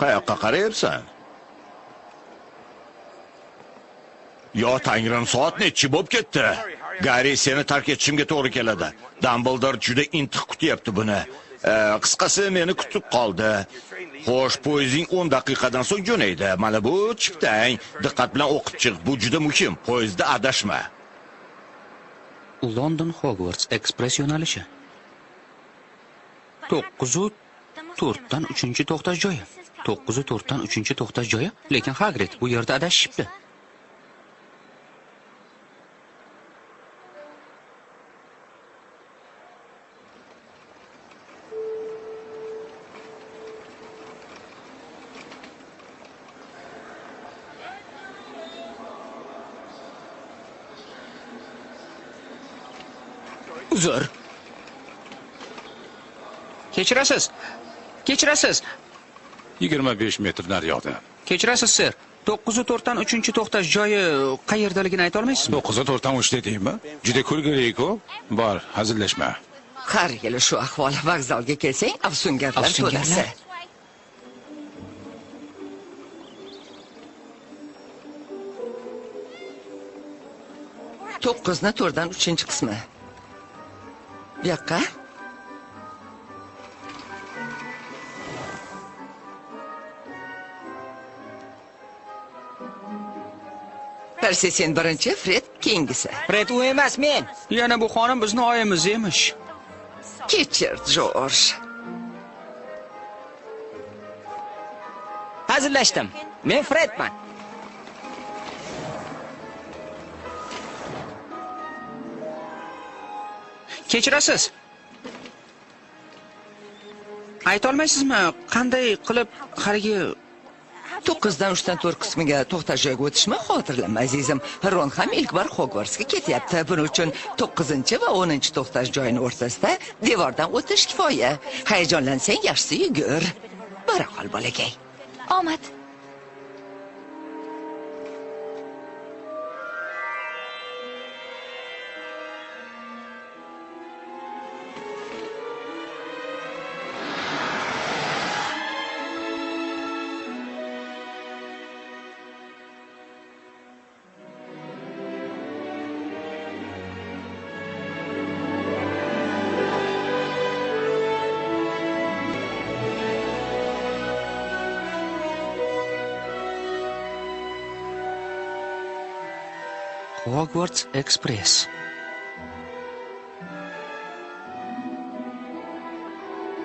qayoqqa qarayapsan? Yo tangrim soat nechi bo'lib ketdi? Gari seni tark etishimga to'g'ri keladi. Dambldor juda intiq kutyapti buni. E, qisqasi meni kutib qoldi. Xo'sh poyezding 10 daqiqadan so'ng jo'naydi. Mana bu chiptang diqqat bilan o'qib chiq. Bu juda muhim. Poyezdda adashma. London hogwarts ekspress yo'nalishi to'qqizu to'rtdan uchinchi to'xtash joyi. To'qqizu to'rtdan uchinchi to'xtash joyi. Lekin hagrid bu yerda adashishibdi. Uzr kechirasiz. Kechirasiz. 25 metr naryoqda kechirasiz ser to'qqizu to'rtdan uchinchi to'xtash joyi qayerdaligini ayta olmaysizmi? To'qqizu to'rtdan uch dedingmi? Juda kulgiliku bor hazillashma. Har yili shu ahvol vokzalga kelsang afsungarlar Afsungarlar? to'dasi to'qqizni to'rtdan uchinchi qismi. Bu yoqqa Sen birinchi fred keyingisi Fred u emas men. yana bu xonim bizni oyimiz emish kechir jorj Hazillashdim. Men Fredman. kechirasiz ayta olmaysizmi qanday qilib haligi to'qqizdan uchdan to'rt qismiga to'xtash joyiga o'tishni xotirlama azizim. Ron ham ilk bor hogvarsga ketyapti. Buning uchun to'qqizinchi va o'ninchi to'xtash joyini o'rtasida devordan o'tish kifoya. Hayajonlansang yaxshisi yugur. Bora qol bolakay. Omad. Hogwarts ekspress